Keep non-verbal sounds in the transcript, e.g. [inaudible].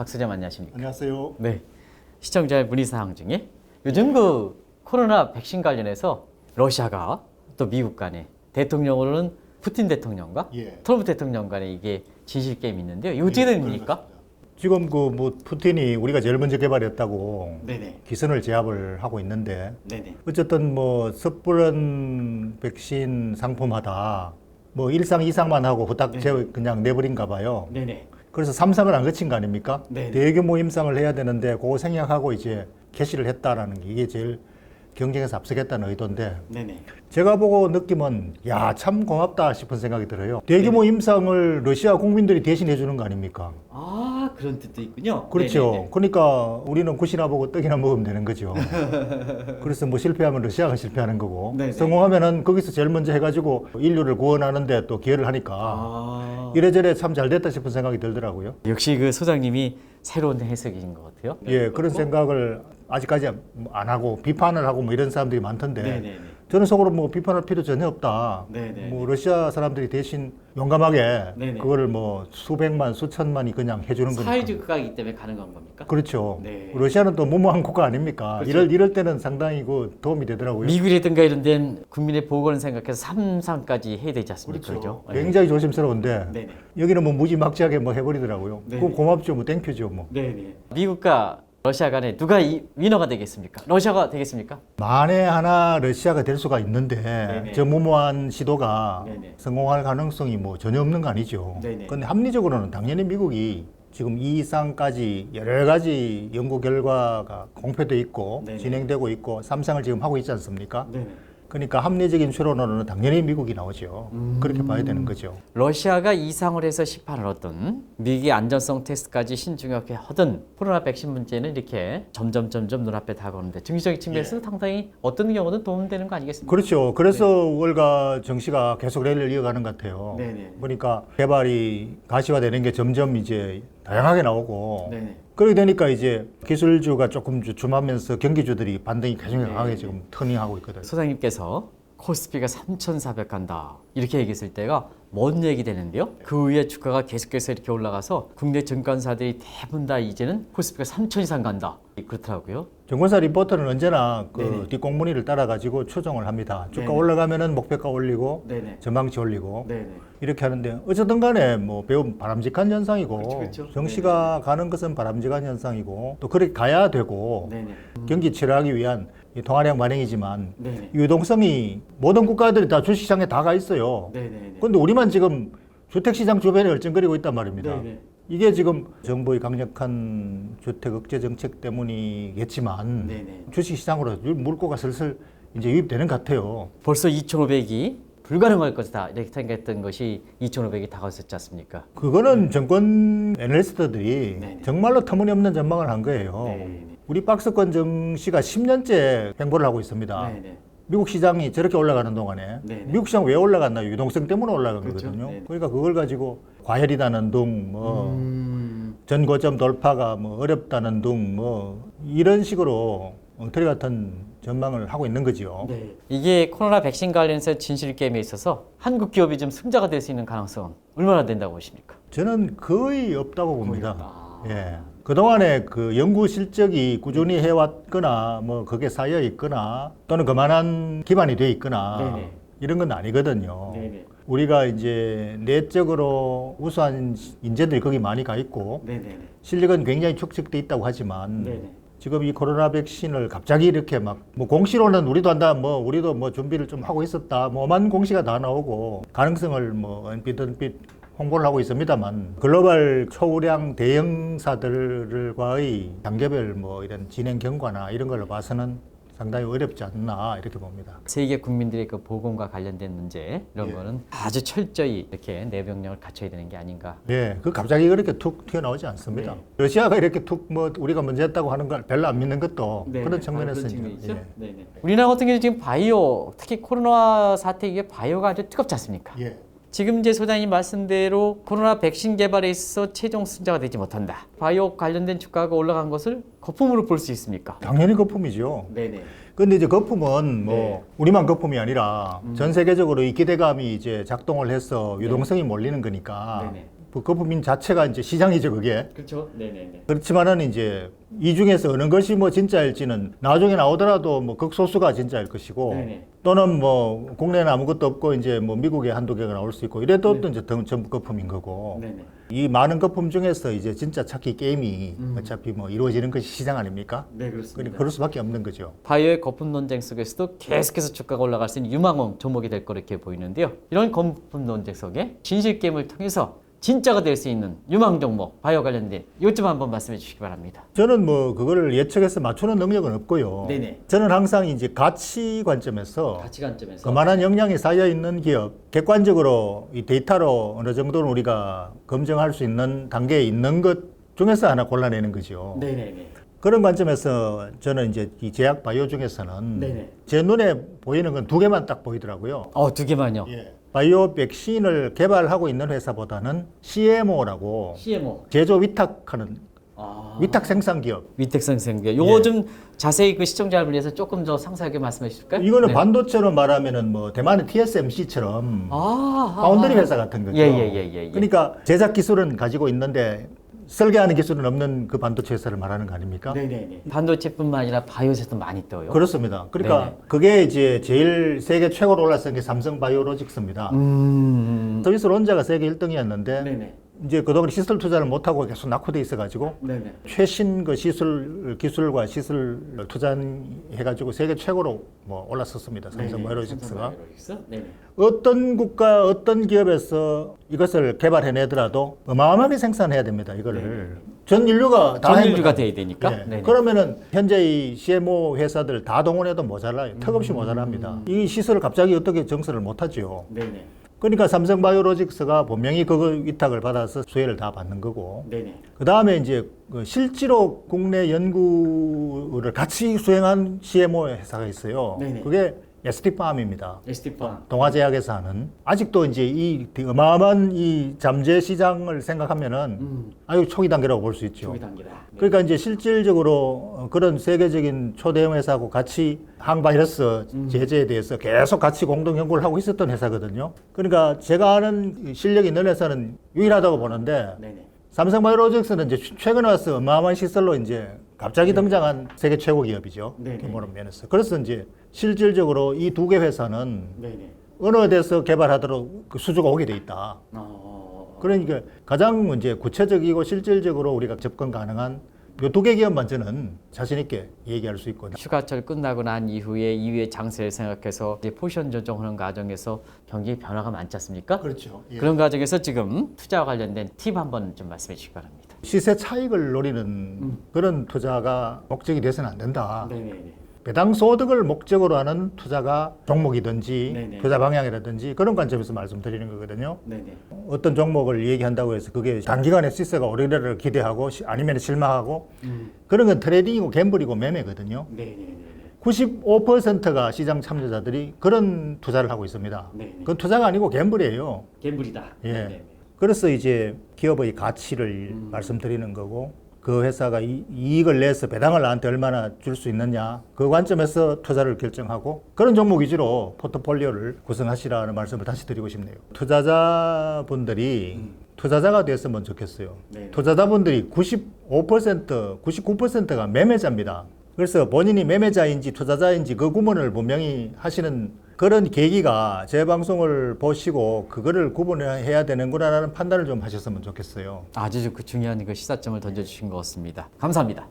박 소장 안녕하십니까? 안녕하세요. 네. 시청자의 문의 사항 중에 요즘 그 코로나 백신 관련해서 러시아가 또 미국 간에 대통령으로는 푸틴 대통령과 예. 트럼프 대통령 간에 이게 진실 게임이 있는데요. 이거 어떻게 된 겁니까? 지금 그 뭐 푸틴이 우리가 제일 먼저 개발했다고 네네. 기선을 제압을 하고 있는데 네네. 어쨌든 뭐 섣부른 백신 상품하다 뭐 일상 이상만 하고 후딱 네. 제 그냥 내버린가 봐요. 네네. 그래서 삼상을 안 거친 거 아닙니까? 네. 대규모 임상을 해야 되는데 그거 생략하고 이제 개시를 했다라는 게 이게 제일 경쟁에서 앞서겠다는 의도인데 네네. 제가 보고 느낌은 야 참 고맙다 싶은 생각이 들어요. 대규모 임상을 러시아 국민들이 대신해 주는 거 아닙니까? 아 그런 뜻도 있군요. 그렇죠. 네네네. 그러니까 우리는 굿이나 보고 떡이나 먹으면 되는 거죠. [laughs] 그래서 뭐 실패하면 러시아가 실패하는 거고 네네. 성공하면은 거기서 제일 먼저 해가지고 인류를 구원하는데 또 기여를 하니까 아 이래저래 참 잘 됐다 싶은 생각이 들더라고요. 역시 그 소장님이 새로운 해석인 것 같아요. 예, 그런 생각을 아직까지 안 하고 비판을 하고 뭐 이런 사람들이 많던데 네네네. 저는 속으로 뭐 비판할 필요 전혀 없다. 네네. 뭐 러시아 사람들이 대신 용감하게 네네. 그거를 뭐 수백만 수천만이 그냥 해주는 거니까. 사회주의 국가이기 때문에 가능한 겁니까? 그렇죠. 네. 러시아는 또 무모한 국가 아닙니까? 그렇죠. 이럴 이럴 때는 상당히 그 도움이 되더라고요. 미국이라든가 이런 데는 국민의 보건을 생각해서 삼상까지 해야 되지 않습니까? 그렇죠. 그죠? 굉장히 조심스러운데 네네. 여기는 뭐 무지막지하게 뭐 해버리더라고요. 네. 그거 고맙죠, 뭐 땡큐죠, 뭐. 네네. 미국과 러시아 간에 누가 이 위너가 되겠습니까? 러시아가 되겠습니까? 만에 하나 러시아가 될 수가 있는데 네네. 저 무모한 시도가 네네. 성공할 가능성이 뭐 전혀 없는 거 아니죠. 네네. 근데 합리적으로는 당연히 미국이 지금 이 이상까지 여러 가지 연구 결과가 공표돼 있고 네네. 진행되고 있고 삼상을 지금 하고 있지 않습니까? 네네. 그러니까 합리적인 추론으로는 당연히 미국이 나오죠. 음. 그렇게 봐야 되는 거죠. 러시아가 이상을 해서 시판을 얻든 미국의 안전성 테스트까지 신중하게 하든 코로나 백신 문제는 이렇게 점점 점점 눈앞에 다가오는데 정치적인 측면에서 상당히 어떤 경우든 도움되는 거 아니겠습니까? 그렇죠. 그래서 월가 정시가 계속 랠리를 이어가는 것 같아요. 네네. 그러니까 개발이 가시화되는 게 점점 이제 다양하게 나오고 네네. 그렇게 되니까 이제 기술주가 조금 주- 줌하면서 경기주들이 반등이 계속 네. 강하게 지금 터닝하고 있거든요. 소장님께서 코스피가 3,400 간다 이렇게 얘기했을 때가 뭔 얘기 되는데요? 그 위에 주가가 계속해서 이렇게 올라가서 국내 증권사들이 대부분 다 이제는 코스피가 3,000 이상 간다 그렇더라고요. 정권사 리포터는 언제나 그 네네. 뒷공문위를 따라 가지고 추정을 합니다. 주가 네네. 올라가면은 목표가 올리고 네네. 전망치 올리고 네네. 이렇게 하는데 어쨌든 간에 뭐 매우 바람직한 현상이고 그렇죠, 그렇죠. 정시가 가는 것은 바람직한 현상이고 또 그렇게 가야 되고 네네. 경기 치료하기 위한 이 통화량 만행이지만 네네. 유동성이 모든 국가들이 다 주식시장에 다가 있어요. 네네. 근데 우리만 지금 주택시장 주변에 얼쩡거리고 있단 말입니다. 네네. 이게 지금 정부의 강력한 주택 억제 정책 때문이겠지만 네네. 주식시장으로 물꼬가 슬슬 이제 유입되는 것 같아요. 벌써 2,500이 불가능할 것이다 이렇게 생각했던 것이 2,500이 다가왔었지 않습니까? 그거는 정권 애널리스트들이 네네. 정말로 터무니없는 전망을 한 거예요. 네네. 우리 박스권 정시가 10년째 횡보를 하고 있습니다. 네네. 미국 시장이 저렇게 올라가는 동안에 네네. 미국 시장 왜 올라갔나요? 유동성 때문에 올라간 그렇죠. 거거든요. 네네. 그러니까 그걸 가지고 과열이다는 둥, 뭐 음, 전고점 돌파가 뭐 어렵다는 둥, 뭐 이런 식으로 엉터리 같은 전망을 하고 있는 거죠. 네. 이게 코로나 백신 관련해서 진실 게임에 있어서 한국 기업이 좀 승자가 될 수 있는 가능성은 얼마나 된다고 보십니까? 저는 거의 없다고 봅니다. 예. 그동안에 그 연구 실적이 꾸준히 해왔거나 뭐 그게 쌓여 있거나 또는 그만한 기반이 돼 있거나 네네. 이런 건 아니거든요. 네네. 우리가 이제 내적으로 우수한 인재들이 거기 많이 가 있고 네네. 실력은 굉장히 축적돼 있다고 하지만 네네. 지금 이 코로나 백신을 갑자기 이렇게 막 뭐 공시로는 우리도 한다 뭐 우리도 뭐 준비를 좀 하고 있었다 뭐만 공시가 다 나오고 가능성을 뭐 얼핏 얼핏 홍보를 하고 있습니다만 글로벌 초우량 대형사들과의 단계별 뭐 이런 진행 경과나 이런 걸로 봐서는 상당히 어렵지 않나 이렇게 봅니다. 세계 국민들의 그 보건과 관련된 문제 이런 예. 거는 아주 철저히 이렇게 내병력을 갖춰야 되는 게 아닌가. 예, 그 갑자기 그렇게 툭 튀어나오지 않습니다. 네. 러시아가 이렇게 툭 뭐 우리가 문제 했다고 하는 걸 별로 안 믿는 것도 네네. 그런 바로 측면에서 그런? 예. 네 네. 우리나라 같은 경우는 지금 바이오 특히 코로나 사태 이게 바이오가 아주 뜨겁지 않습니까? 예. 지금 이제 소장님 말씀대로 코로나 백신 개발에 있어 최종 승자가 되지 못한다. 바이오 관련된 주가가 올라간 것을 거품으로 볼 수 있습니까? 당연히 거품이죠. 네네. 근데 이제 거품은 뭐 네. 우리만 거품이 아니라 전 세계적으로 이 기대감이 이제 작동을 해서 유동성이 몰리는 거니까 네네. 그 거품인 자체가 이제 시장이죠, 그게. 그렇죠. 네네네. 그렇지만은 이제 이 중에서 어느 것이 뭐 진짜일지는 나중에 나오더라도 뭐 극소수가 진짜일 것이고 네네. 또는 뭐 국내에는 아무것도 없고 이제 뭐 미국에 한두 개가 나올 수 있고 이래도 또 이제 등- 전부 거품인 거고 네네. 이 많은 거품 중에서 이제 진짜 찾기 게임이 음. 어차피 뭐 이루어지는 것이 시장 아닙니까? 네 그렇습니다. 그러니까 그럴 수밖에 없는 거죠. 바이오의 거품 논쟁 속에서도 계속해서 주가가 올라갈 수 있는 유망원 종목이 될 거로 이렇게 보이는데요. 이런 거품 논쟁 속에 진실 게임을 통해서 진짜가 될 수 있는 유망 종목 바이오 관련된 좀 한번 말씀해 주시기 바랍니다. 저는 뭐 그거를 예측해서 맞추는 능력은 없고요. 네네. 저는 항상 이제 가치 관점에서 가치 관점에서 그만한 역량이 쌓여 있는 기업, 객관적으로 이 데이터로 어느 정도는 우리가 검증할 수 있는 단계에 있는 것 중에서 하나 골라내는 거죠. 네네네. 그런 관점에서 저는 이제 이 제약 바이오 중에서는 네네. 제 눈에 보이는 건 두 개만 딱 보이더라고요. 어두 개만요. 바이오 백신을 개발하고 있는 회사보다는 CMO라고 CMO. 제조 위탁하는 아. 위탁 생산 기업. 위택성 생계. 요거 예. 좀 자세히 그 시청자를 위해서 조금 더 상세하게 말씀해 주실까요? 이거는 네. 반도체로 말하면은 뭐 대만의 TSMC처럼 아, 아, 파운드리 아. 회사 같은 거죠. 예, 예, 예, 예, 예. 그러니까 제작 기술은 가지고 있는데 설계하는 기술은 없는 그 반도체 회사를 말하는 거 아닙니까? 네네네. 반도체뿐만 아니라 바이오에서도 많이 떠요. 그렇습니다. 그러니까 네네. 그게 이제 제일 세계 최고로 올라선 게 삼성 바이오로직스입니다. 음. 서비스 론자가 세계 1등이었는데 네네. 이제 그동안 시설 투자를 못 하고 계속 낙후돼 있어가지고 네네. 최신 그 시술 기술과 시술 투자해가지고 세계 최고로 뭐 올랐었습니다. 삼성 네네. 바이오로직스가? 네네. 어떤 국가 어떤 기업에서 이것을 개발해내더라도 어마어마하게 생산해야 됩니다. 이거를 전 인류가 다 전 인류가 돼야 되니까. 예. 네네. 그러면은 현재 이 CMO 회사들 다 동원해도 모자라요. 턱없이 모자랍니다. 이 시설을 갑자기 어떻게 정설을 못하죠. 네네. 그러니까 삼성바이오로직스가 분명히 그거 위탁을 받아서 수혜를 다 받는 거고. 네네. 그 다음에 이제 그 실제로 국내 연구를 같이 수행한 CMO 회사가 있어요. 네네. 그게 ST팜입니다. ST팜. 동아제약에서 하는 아직도 이제 이 어마어마한 이 잠재 시장을 생각하면은 음. 아유 초기 단계라고 볼 수 있죠. 초기 단계다. 네. 그러니까 이제 실질적으로 어, 그런 세계적인 초대형 회사하고 같이 항바이러스 음. 제재에 대해서 계속 같이 공동 연구를 하고 있었던 회사거든요. 그러니까 제가 아는 이 실력 있는 회사는 유일하다고 보는데 네네. 삼성바이오로직스는 이제 최- 최근에 와서 어마어마한 시설로 이제 갑자기 등장한 세계 최고 기업이죠. 네 네. 규모로 면에서. 그래서 이제 실질적으로 이 두 개 회사는 네 네. 어느 데서 개발하도록 그 수주가 오게 돼 있다. 어. 그러니까 가장 이제 구체적이고 실질적으로 우리가 접근 가능한 요두 개 기업만 저는 자신 있게 얘기할 수 있고 휴가철 끝나고 난 이후에 이후의 장세를 생각해서 이제 포지션 조정하는 과정에서 경기 변화가 많지 않습니까? 그렇죠. 예. 그런 과정에서 지금 투자와 관련된 팁 한번 좀 말씀해 주시기 바랍니다. 시세 차익을 노리는 그런 투자가 목적이 돼서는 안 된다. 네네네. 배당 소득을 목적으로 하는 투자가 종목이든지 네네. 투자 방향이라든지 그런 관점에서 말씀드리는 거거든요. 네네. 어떤 종목을 얘기한다고 해서 그게 단기간에 시세가 오르기를 기대하고 시- 아니면 실망하고 음. 그런 건 트레이딩이고 갬블이고 매매거든요. 네네네. 95%가 시장 참여자들이 그런 투자를 하고 있습니다. 네네. 그건 투자가 아니고 갬블이에요. 갬블이다. 예. 네네네. 그래서 이제 기업의 가치를 말씀드리는 거고 그 회사가 이, 이익을 내서 배당을 나한테 얼마나 줄 수 있느냐 그 관점에서 투자를 결정하고 그런 종목 위주로 포트폴리오를 구성하시라는 말씀을 다시 드리고 싶네요. 투자자분들이 투자자가 됐으면 좋겠어요. 네. 투자자분들이 95% 99%가 매매자입니다. 그래서 본인이 매매자인지 투자자인지 그 구분을 분명히 하시는 그런 계기가 제 방송을 보시고 그거를 구분해야 되는구나라는 판단을 좀 하셨으면 좋겠어요. 아주 그 중요한 그 시사점을 던져주신 것 같습니다. 감사합니다.